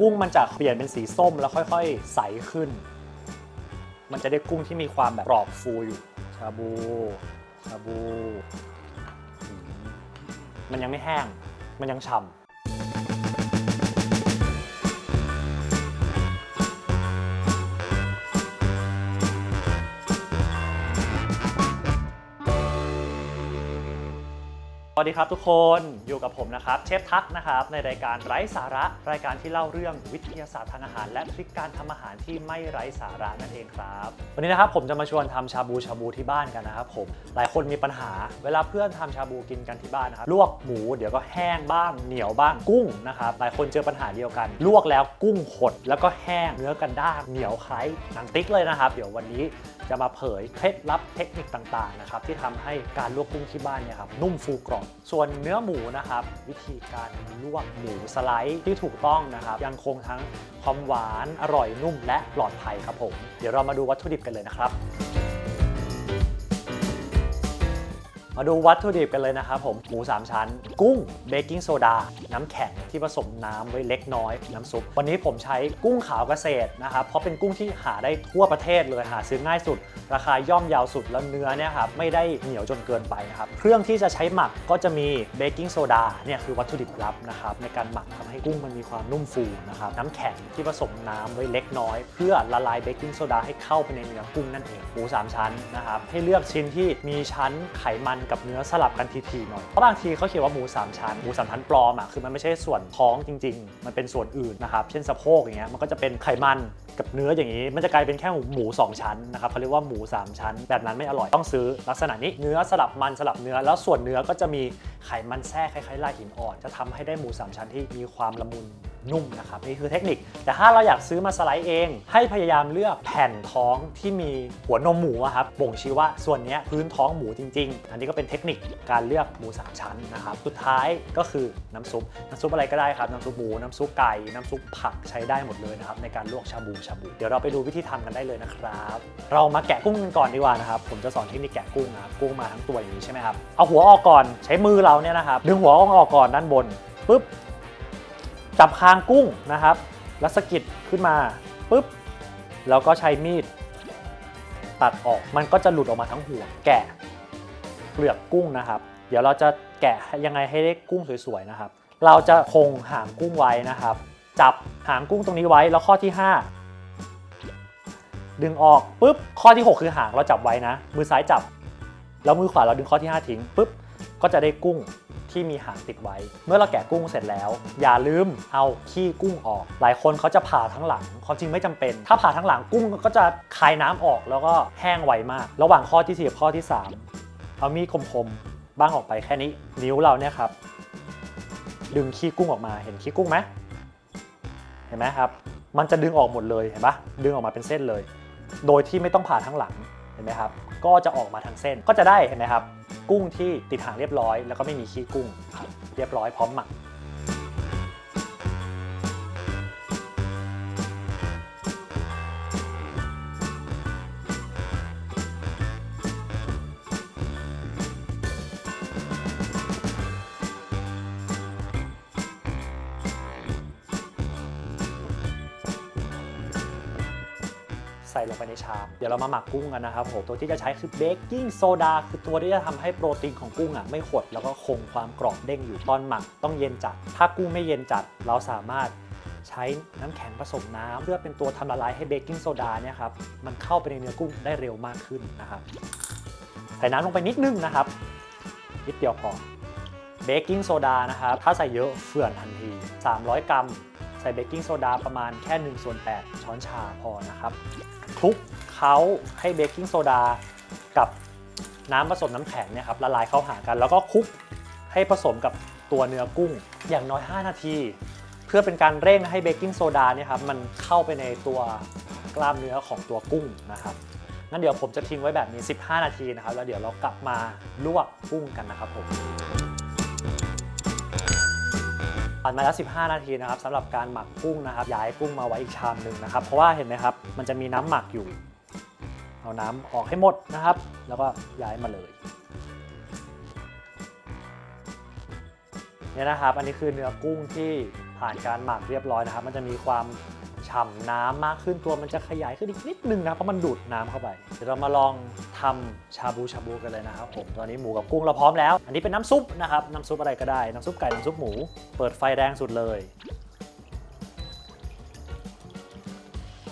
กุ้งมันจะเปลี่ยนเป็นสีส้มแล้วค่อยๆ ใสขึ้น มันจะได้กุ้งที่มีความแบบกรอบฟูอยู่ ชาบู ชาบูมมันยังไม่แห้ง มันยังฉ่ำ สวัสดีครับทุกคนอยู่กับผมนะครับเชฟทักนะครับในรายการไร้สาระ รายการที่เล่าเรื่องวิทยาศาสตร์ทางอาหาร และทริคการทำอาหารที่ไม่ไร้สาระนั่นเองครับ วันนี้นะครับผมจะมาชวนทำชาบูชาบูที่บ้านกันนะครับผมหลายคนมีปัญหาเวลาเพื่อนทำชาบูกินกันที่บ้านนะครับลวกหมูเดี๋ยวก็แห้งบ้างเหนียวบ้างกุ้งนะครับหลายคนเจอปัญหาเดียวกัน ลวกแล้วกุ้งหดแล้วก็แห้งเนื้อกระด้างเหนียวคล้ายหนังติ๊กเลยนะครับ เดี๋ยววันนี้จะมาเผยเคล็ดลับเทคนิคต่างๆนะครับที่ทำให้การลวกกุ้งที่บ้านเนี่ยครับนุ่มฟูกรอบส่วนเนื้อหมูนะครับ วิธีการลวกหมูสไลด์ที่ถูกต้องนะครับ ยังคงทั้งความหวานอร่อยนุ่มและปลอดภัยครับผม เดี๋ยวเรามาดูวัตถุดิบกันเลยนะครับ มาดูวัตถุดิบกันเลยนะครับผม หมู 3 ชั้น กุ้งเบกกิ้งโซดา น้ำแข็งที่ผสมน้ำไว้เล็กน้อย น้ำซุป วันนี้ผมใช้กุ้งขาวเกษตรนะครับ เพราะเป็นกุ้งที่หาได้ทั่วประเทศเลยหาซื้อง่ายสุด ราคาย่อมเยาวสุดแล้วเนื้อเนี่ยครับไม่ได้เหนียวจนเกินไปนะครับ เครื่องที่จะใช้หมักก็จะมีเบกกิ้งโซดาเนี่ยคือวัตถุดิบลับนะครับในการหมักทำให้กุ้งมันมีความนุ่มฟูนะครับน้ำแข็งที่ผสมน้ำไว้เล็กน้อย เพื่อละลายเบกกิ้งโซดาให้เข้าไปในเนื้อกุ้งนั่นเองหมูสามชั้นนะครับให้เลือกชิ้นที่มีชั้นไขมันกับเนื้อสลับกันทีๆหน่อยเพราะบางทีเขาเขียนว่าหมูสามชั้นหมูสามชั้นปลอมอะคือมันไม่ใช่ส่วนท้องจริง ๆ มันเป็นส่วนอื่นนะครับเช่นสะโพกอย่างเงี้ยมันก็จะเป็นไขมันกับเนื้ออย่างนี้ มันจะกลายเป็นแค่หมู 2 ชั้นนะครับเขาเรียกว่าหมู 3 ชั้น แบบนั้นไม่อร่อยต้องซื้อลักษณะนี้เนื้อสลับมันสลับเนื้อ แล้วส่วนเนื้อก็จะมีไขมันแทรกคล้ายๆลายหินอ่อน จะทำให้ได้หมู 3 ชั้นที่มีความละมุน นุ่มนะครับนี่คือเทคนิค แต่ถ้าเราอยากซื้อมาสไลด์เอง ให้พยายามเลือกแผ่นท้องที่มีหัวนมหมูครับบ่งชี้ว่าส่วนนี้พื้นท้องหมูจริง ๆ อันนี้ก็เป็นเทคนิคการเลือกหมู3ชั้นนะครับ สุดท้ายก็คือน้ำซุป น้ำซุปอะไรก็ได้ครับ น้ำซุปหมู น้ำซุปไก่ น้ำซุปผักใช้ได้หมดเลยนะครับในการลวกชาบูชาบู เดี๋ยวเราไปดูวิธีทำกันได้เลยนะครับ เรามาแกะกุ้งกันก่อนดีกว่านะครับ ผมจะสอนเทคนิคแกะกุ้งนะครับ กุ้งมาทั้งตัวอย่างนี้ใช่ไหมครับ เอาหัวออกก่อน ใช้มือเราเนี่ยนะครับ ดึงหัวออกก่อนด้านบนปุ๊บ จับคางกุ้งนะครับ แล้วสกิดขึ้นมาปุ๊บแล้วก็ใช้มีดตัดออกมันก็จะหลุดออกมาทั้งหัวแกะเปลือกกุ้งนะครับ เดี๋ยวเราจะแกะยังไงให้ได้กุ้งสวยๆนะครับ เราจะคงหางกุ้งไว้นะครับ จับหางกุ้งตรงนี้ไว้แล้วข้อที่ 5 ดึงออกปุ๊บข้อที่ 6 คือหางเราจับไว้นะ มือซ้ายจับ แล้วมือขวาเราดึงข้อที่ 5 ทิ้งปุ๊บก็จะได้กุ้ง ที่มีหางติดไว้ เมื่อเราแกะกุ้งเสร็จแล้ว อย่าลืมเอาขี้กุ้งออก หลายคนเขาจะผ่าทั้งหลังความจริงไม่จำเป็น ถ้าผ่าทั้งหลังกุ้งก็จะคายน้ำออกแล้วก็แห้งไวมาก ระหว่างข้อที่4กับข้อที่ 3 เอามีดคมๆบ้างออกไปแค่นี้ นิ้วเราเนี่ยครับ ดึงขี้กุ้งออกมาเห็นขี้กุ้งไหมเห็นไหมครับ มันจะดึงออกหมดเลยเห็นปะดึงออกมาเป็นเส้นเลย โดยที่ไม่ต้องผ่าทั้งหลังเห็นไหมครับ ก็จะออกมาทั้งเส้นก็จะได้เห็นไหมครับ กุ้งที่ติดหางเรียบร้อย แล้วก็ไม่มีขี้กุ้งครับเรียบร้อยพร้อมหมัก ลงไปในชาม เดี๋ยวเรามาหมักกุ้งกันนะครับผมตัวที่จะใช้คือเบกกิ้งโซดาคือตัวที่จะทำให้โปรตีนของกุ้งอะไม่หดแล้วก็คงความกรอบเด้งอยู่ตอนหมักต้องเย็นจัด ถ้ากุ้งไม่เย็นจัดเราสามารถใช้น้ำแข็งผสมน้ำเพื่อเป็นตัวทำละลายให้เบกกิ้งโซดาเนี่ยครับมันเข้าไปในเนื้อกุ้งได้เร็วมากขึ้นนะครับใส่น้ำลงไปนิดนึงนะครับนิดเดียวพอเบกกิ้งโซดานะครับถ้าใส่เยอะเฟื่อนทันที 300 กรัม ส่เบกกิ้งโซดาประมาณแค่1ส่วน8ช้อนชาพอนะครับคลุกเคล้าให้เบกกิ้งโซดากับน้ำผสมน้ำแข็งเนี่ยครับละลายเข้าหากัน แล้วก็คลุกให้ผสมกับตัวเนื้อกุ้งอย่างน้อย 5 นาที เพื่อเป็นการเร่งให้เบกกิ้งโซดาเนี่ยครับมันเข้าไปในตัวกล้ามเนื้อของตัวกุ้งนะครับงั้นเดี๋ยวผมจะทิ้งไว้แบบนี้ 15 นาทีนะครับ แล้วเดี๋ยวเรากลับมาลวกกุ้งกันนะครับผม ผ่านมาแล้ว 15 นาทีนะครับสำหรับการหมักกุ้งนะครับย้ายกุ้งมาไว้อีกชามหนึ่งนะครับ เพราะว่าเห็นไหมครับ มันจะมีน้ำหมักอยู่ เอาน้ำออกให้หมดนะครับ แล้วก็ย้ายมาเลยเนี่ยนะครับ อันนี้คือเนื้อกุ้งที่ผ่านการหมักเรียบร้อยนะครับ มันจะมีความ ฉ่ำน้ำมากขึ้นตัวมันจะขยายขึ้นอีกนิดนึงนะเพราะมันดูดน้ำเข้าไป เดี๋ยวเรามาลองทำชาบูชาบูกันเลยนะครับผมตอนนี้หมูกับกุ้งเราพร้อมแล้ว อันนี้เป็นน้ำซุปนะครับน้ำซุปอะไรก็ได้น้ำซุปไก่น้ำซุปหมู เปิดไฟแรงสุดเลย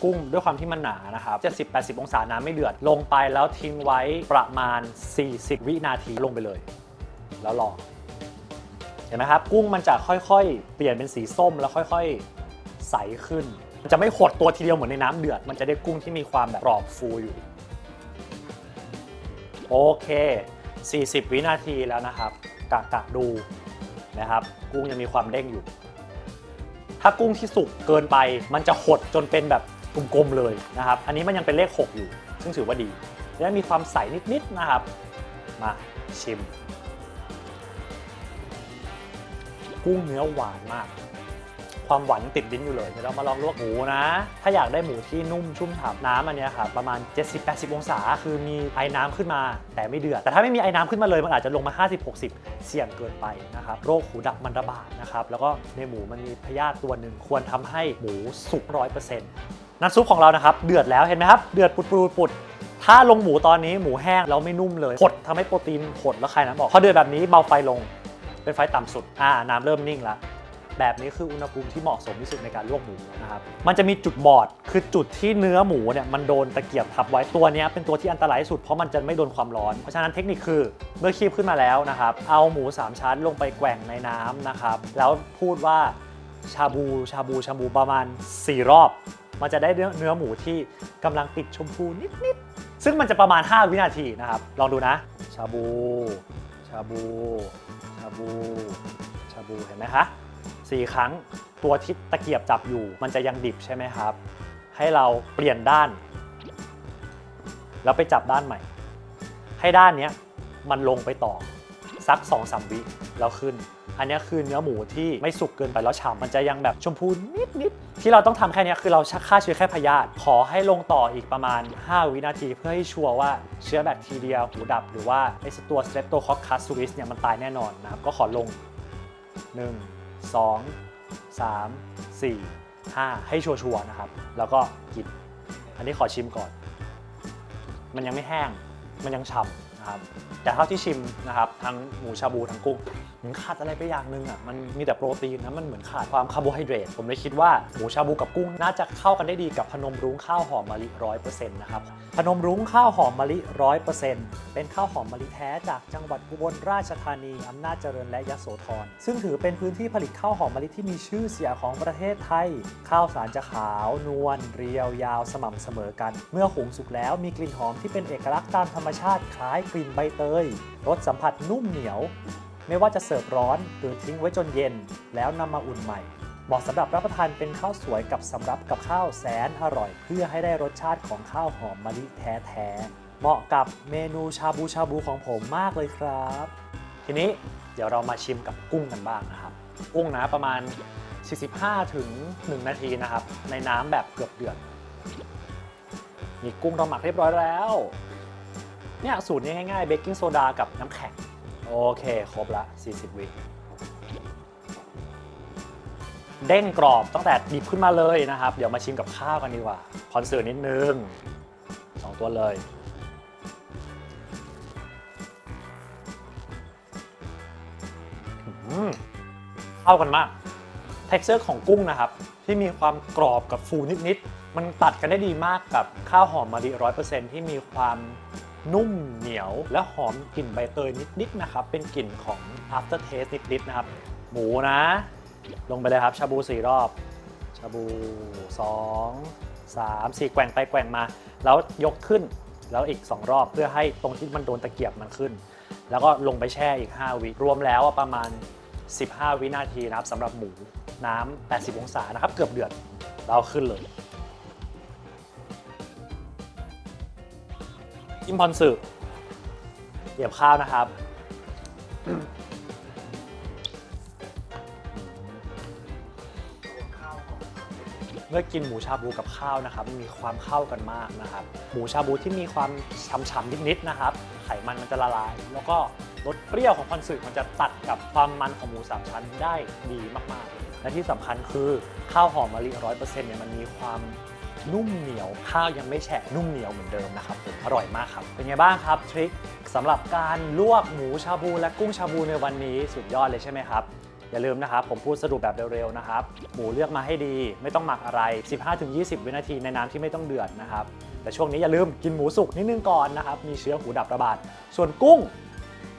กุ้งด้วยความที่มันหนานะครับ 70-80 องศาน้ำไม่เดือดลงไปแล้วทิ้งไว้ประมาณ 40 วินาทีลงไปเลย แล้วรอเห็นไหมครับ กุ้งมันจะค่อยๆ เปลี่ยนเป็นสีส้มแล้วค่อยๆ ใสขึ้นมัน จะไม่หดตัวทีเดียวเหมือนในน้ำเดือด มันจะได้กุ้งที่มีความแบบกรอบฟูอยู่โอเค 40 วินาทีแล้วนะครับกะกะดูนะครับ กุ้งยังมีความเด้งอยู่ ถ้ากุ้งที่สุกเกินไป มันจะหดจนเป็นแบบกลมๆเลยนะครับ อันนี้มันยังเป็นเลข 6 อยู่ ซึ่งถือว่าดี และมีความใสนิดๆนะครับ มาชิม กุ้งเนื้อหวานมาก ความหวานติดลิ้นอยู่เลยเดี๋ยวเรามาลองลวกหมูนะ ถ้าอยากได้หมูที่นุ่มชุ่มฉ่ำน้ำอันนี้ครับประมาณ 70-80 องศา คือมีไอ้น้ำขึ้นมา แต่ไม่เดือด แต่ถ้าไม่มีไอ้น้ำขึ้นมาเลยมันอาจจะลงมา 50-60 เสี่ยงเกินไปนะครับโรคหูดับมันระบาดนะครับแล้วก็ในหมูมันมีพยาธิตัวหนึ่งควรทำให้หมูสุกร้อยเปอร์เซ็นต์น้ำซุปของเรานะครับเดือดแล้วเห็นไหมครับเดือดปุดปุดปุดถ้าลงหมูตอนนี้หมูแห้งแล้วไม่นุ่มเลยหดทำให้โปรตีนหดแล้วคายน้ำออกพอเดือดแบบนี้เบาไฟลง เป็นไฟต่ำสุด อ่า น้ำเริ่มนิ่งแล้ว แบบนี้คืออุณหภูมิที่เหมาะสมที่สุดในการลวกหมูนะครับ มันจะมีจุดบอดคือจุดที่เนื้อหมูเนี่ยมันโดนตะเกียบทับไว้ตัวนี้เป็นตัวที่อันตรายที่สุดเพราะมันจะไม่โดนความร้อน เพราะฉะนั้นเทคนิคคือเมื่อคีบขึ้นมาแล้วนะครับ เอาหมู 3 ชั้นลงไปแกว่งในน้ำนะครับ แล้วพูดว่าชาบูชาบูชาบูประมาณ 4 รอบ มันจะได้เนื้อหมูที่กำลังติดชมพูนิดๆซึ่งมันจะประมาณ 5 วินาทีนะครับ ลองดูนะ ชาบู ชาบู ชาบู ชาบู เห็นไหมคะ สี่ครั้ง ตัวที่ตะเกียบจับอยู่ มันจะยังดิบใช่ไหมครับ ให้เราเปลี่ยนด้าน แล้วไปจับด้านใหม่ ให้ด้านนี้มันลงไปต่อสัก2อสวิแล้วขึ้น อันนี้คือเนื้อหมูที่ไม่สุกเกินไปแล้วฉ่ำมันจะยังแบบชมพูนิดๆที่เราต้องทำแค่นี้คือเราชักฆ่าเชื้อแค่พยาธิขอให้ลงต่ออีกประมาณ 5 วินาทีเพื่อให้ชัวร์ว่าเชื้อแบคทีเรียหูดับ หรือว่าไอตัว Streptococcus suis เนี่ยมันตายแน่นอนนะครับ ก็ขอลง 1 2 3 4 5 ให้ชัวร์ๆนะครับ แล้วก็กิน อันนี้ขอชิมก่อน มันยังไม่แห้ง มันยังฉ่ำ นะครับแต่เท่าที่ชิมนะครับทั้งหมูชาบูทั้งกุ้งมันขาดอะไรไปอย่างหนึ่งอะมันมีแต่โปรตีนนะมันเหมือนขาดความคาร์โบไฮเดรตผมเลยคิดว่าหมูชาบูกับกุ้งน่าจะเข้ากันได้ดีกับพนมรุ้งข้าวหอมมะลิร้อยเปอร์เซ็นต์นะครับพนมรุ้งข้าวหอมมะลิร้อยเปอร์เซ็นต์เป็นข้าวหอมมะลิแท้จากจังหวัดอุบลราชธานีอำนาจเจริญและยโสธรซึ่งถือเป็นพื้นที่ผลิตข้าวหอมมะลิที่มีชื่อเสียงของประเทศไทย ข้าวสารจะขาวนวลเรียวยาวสม่ำเสมอกัน เมื่อหุงสุกแล้วมีกลิ่นหอมที่เป็นเอกลักษณ์ตามธรรมชาติคล้ายกลิ่นใบเตย รสสัมผัสนุ่มเหนียว ไม่ว่าจะเสิร์ฟร้อนหรือทิ้งไว้จนเย็น แล้วนำมาอุ่นใหม่ เหมาะสำหรับรับประทานเป็นข้าวสวยกับสำรับกับข้าวแสนอร่อย เพื่อให้ได้รสชาติของข้าวหอมมะลิแท้ๆ เหมาะกับเมนูชาบูชาบูของผมมากเลยครับ ทีนี้เดี๋ยวเรามาชิมกับกุ้งกันบ้างนะครับ กุ้งนะประมาณ 45 ถึง 1 นาทีนะครับ ในน้ำแบบเกือบเดือด มีกุ้งเราหมักเรียบร้อยแล้ว เนี่ยสูตรนี้ง่ายๆเบกกิ้งโซดากับน้ำแข็ง โอเค ครบละ 40 วิเด้งกรอบตั้งแต่ดิบขึ้นมาเลยนะครับ เดี๋ยวมาชิมกับข้าวกันดีกว่า คอนเสิร์ตนิดนึงสองตัวเลย เข้ากันมาก เท็กเจอร์ของกุ้งนะครับ ที่มีความกรอบกับฟูนิดๆ มันตัดกันได้ดีมากกับข้าวหอมมะลิร้อยเปอร์เซ็นที่มีความ นุ่มเหนียว และหอมกลิ่นใบเตยนิดๆนะครับ เป็นกลิ่นของ after taste นิดๆนะครับ หมูนะ ลงไปเลยครับชาบูสี่รอบ ชาบู2 3 4แกว่งไปแกว่งมา แล้วยกขึ้นแล้วอีก 2 รอบเพื่อให้ตรงที่มันโดนตะเกียบมันขึ้น แล้วก็ลงไปแช่อีก 5 วิรวมแล้วประมาณ 15 วินาทีนะครับสำหรับหมูน้ำ 80 องศานะครับ เกือบเดือดเราขึ้นเลย อิมพอนสึเหยียบข้าวนะครับ เมื่อกินหมูชาบูกับข้าวนะครับ มีความเข้ากันมากนะครับ หมูชาบูที่มีความฉ่ำๆนิดๆนะครับ ไขมันมันจะละลาย แล้วก็รสเปรี้ยวของคอนสึมันจะตัดกับความมันของหมูสามชั้นได้ดีมากๆ และที่สำคัญคือข้าวหอมมะลิร้อยเปอร์เซ็นต์เนี่ยมันมีความ นุ่มเหนียว ข้าวยังไม่แฉะนุ่มเหนียวเหมือนเดิมนะครับผมอร่อยมากครับ เป็นไงบ้างครับทริคสำหรับการลวกหมูชาบูและกุ้งชาบูในวันนี้สุดยอดเลยใช่ไหมครับอย่าลืมนะครับ ผมพูดสรุปแบบเร็วๆนะครับ หมูเลือกมาให้ดี ไม่ต้องหมักอะไร 15-20 วินาทีในน้ำที่ไม่ต้องเดือดนะครับแต่ช่วงนี้อย่าลืมกินหมูสุกนิดนึงก่อนนะครับมีเชื้อหูดับระบาดส่วนกุ้ง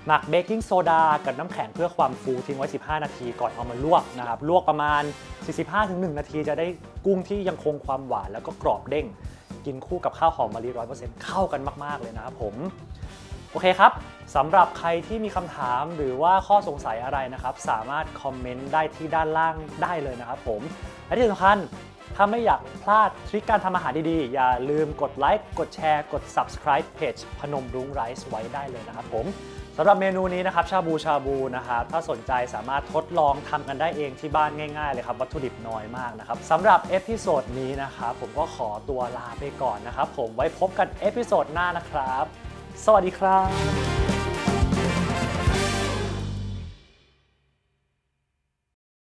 หมักเบกกิ้งโซดากับน้ำแข็งเพื่อความฟูทิ้งไว้ 15 นาทีก่อนเอามาลวกนะครับ ลวกประมาณ 45-1 นาทีจะได้กุ้งที่ยังคงความหวานแล้วก็กรอบเด้ง กินคู่กับข้าวหอมมะลิ100%เข้ากันมากๆเลยนะครับผม โอเคครับสำหรับใครที่มีคำถามหรือว่าข้อสงสัยอะไรนะครับ สามารถคอมเมนต์ได้ที่ด้านล่างได้เลยนะครับผม และที่สำคัญ ถ้าไม่อยากพลาดทริคการทำอาหารดีๆ อย่าลืมกดไลค์กดแชร์กด subscribe เพจพนมรุ้งไรซ์ไว้ได้เลยนะครับผมสำหรับเมนูนี้นะครับชาบูชาบูนะครับถ้าสนใจสามารถทดลองทำกันได้เองที่บ้านง่ายๆเลยครับวัตถุดิบน้อยมากนะครับสำหรับเอพิโซดนี้นะครับผมก็ขอตัวลาไปก่อนนะครับผมไว้พบกันเอพิโซดหน้านะครับ สวัสดีครับ